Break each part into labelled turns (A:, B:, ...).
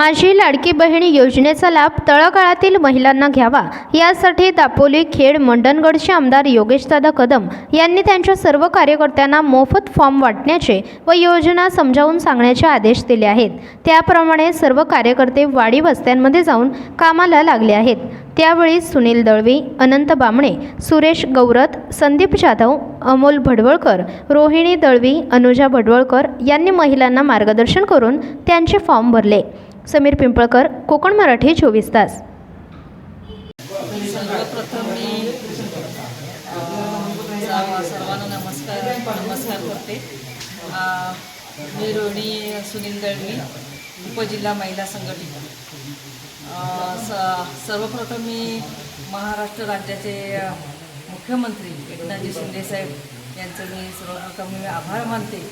A: माझी लाडकी बहिणी योजनेचा लाभ तळागाळातील महिलांना घ्यावा यासाठी दापोली खेड मंडणगडचे आमदार योगेशदादा कदम यांनी त्यांच्या सर्व कार्यकर्त्यांना मोफत फॉर्म वाटण्याचे व योजना समजावून सांगण्याचे आदेश दिले आहेत. त्याप्रमाणे सर्व कार्यकर्ते वाडी वस्त्यांमध्ये जाऊन कामाला लागले आहेत. त्यावेळी सुनील दळवी अनंत बामणे सुरेश गौरत संदीप जाधव अमोल भडवळकर रोहिणी दळवी अनुजा भडवळकर यांनी महिलांना मार्गदर्शन करून त्यांचे फॉर्म भरले. समीर पिंपळकर कोकण मराठी चोवीस तास.
B: सर्वप्रथम मी सर्वांना नमस्कार नमस्कार करते. मी रोहिणी सुनील दळवी उपजिल्हा महिला संघटित स सर्वप्रथम मी महाराष्ट्र राज्याचे मुख्यमंत्री एकनाथजी शिंदेसाहेब यांचं मी सर्वप्रथम मी आभार मानते.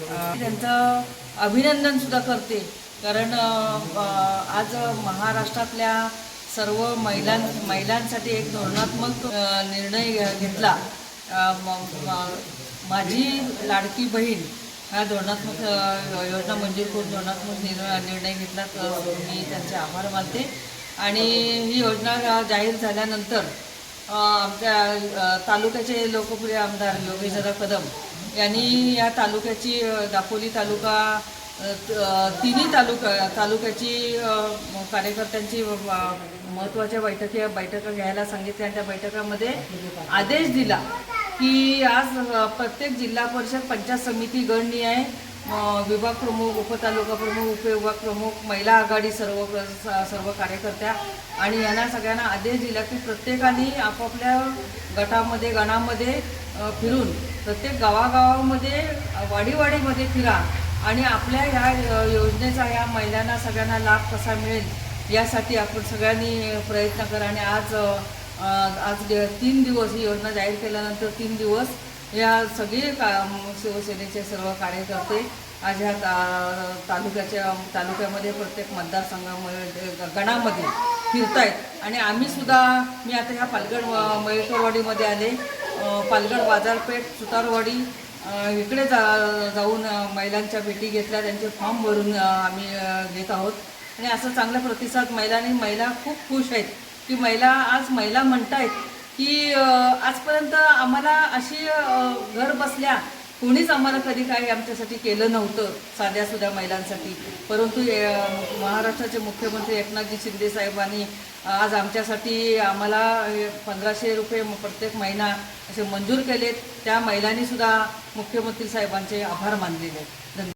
B: त्यांचं अभिनंदनसुद्धा करते. कारण आज महाराष्ट्रातल्या सर्व महिलां महिलांसाठी एक धोरणात्मक निर्णय घेतला. माझी लाडकी बहीण हा धोरणात्मक योजना म्हणजे मंजूर करून धोरणात्मक निर्णय निर्णय घेतला. तर मी त्यांचे आभार मानते. आणि ही योजना जाहीर झाल्यानंतर आमच्या तालुक्याचे लोकप्रिय आमदार योगेशदादा कदम यांनी या तालुक्याची दापोली तालुका तिन्ही तालुका तालुक्याची कार्यकर्त्यांची महत्त्वाच्या बैठकी बैठका घ्यायला सांगितल्या आणि त्या बैठकामध्ये आदेश दिला की आज प्रत्येक जिल्हा परिषद पंचायत समिती गणनी आहे. विभाग प्रमुख उपतालुका प्रमुख उपविभाग प्रमुख महिला आघाडी सर्व स- सर्व कार्यकर्त्या आणि यांना सगळ्यांना आदेश दिला की प्रत्येकाने आपापल्या गटामध्ये गणामध्ये फिरून प्रत्येक गावागावामध्ये वाडीवाडीमध्ये फिरा. आणि आपल्या ह्या योजनेचा या महिलांना सगळ्यांना लाभ कसा मिळेल यासाठी आपण सगळ्यांनी प्रयत्न करा. आणि आज आज तीन दिवस ही योजना जाहीर केल्यानंतर तीन दिवस या सगळे का शिवसेनेचे सर्व कार्यकर्ते आज ह्या ता तालुक्याच्या तालुक्यामध्ये प्रत्येक मतदारसंघामध्ये ग- गणामध्ये फिरतायत. आणि आम्ही सुद्धा मी आता ह्या पालगड मयेश्वरवाडीमध्ये महेश्वरवाडीमध्ये आले. पालघर पालगड बाजारपेठ सुतारवाडी इकडे जा जाऊन महिलांच्या भेटी घेतल्या त्यांचे फॉर्म भरून आम्ही घेत आहोत. आणि असं चांगला प्रतिसाद महिलांनी महिला खूप खुश आहेत. की महिला आज महिला म्हणत आहेत की आजपर्यंत आम्हाला अशी घर बसल्या कोणीच आम्हाला कधी काही आमच्यासाठी केलं नव्हतं साध्या सुध्या महिलांसाठी. परंतु महाराष्ट्राचे मुख्यमंत्री एकनाथजी शिंदे साहेबांनी आज आमच्यासाठी आम्हाला पंधराशे रुपये प्रत्येक महिना असे मंजूर केलेत. त्या महिलांनीसुद्धा मुख्यमंत्री साहेबांचे आभार मानलेले आहेत. धन्यवाद.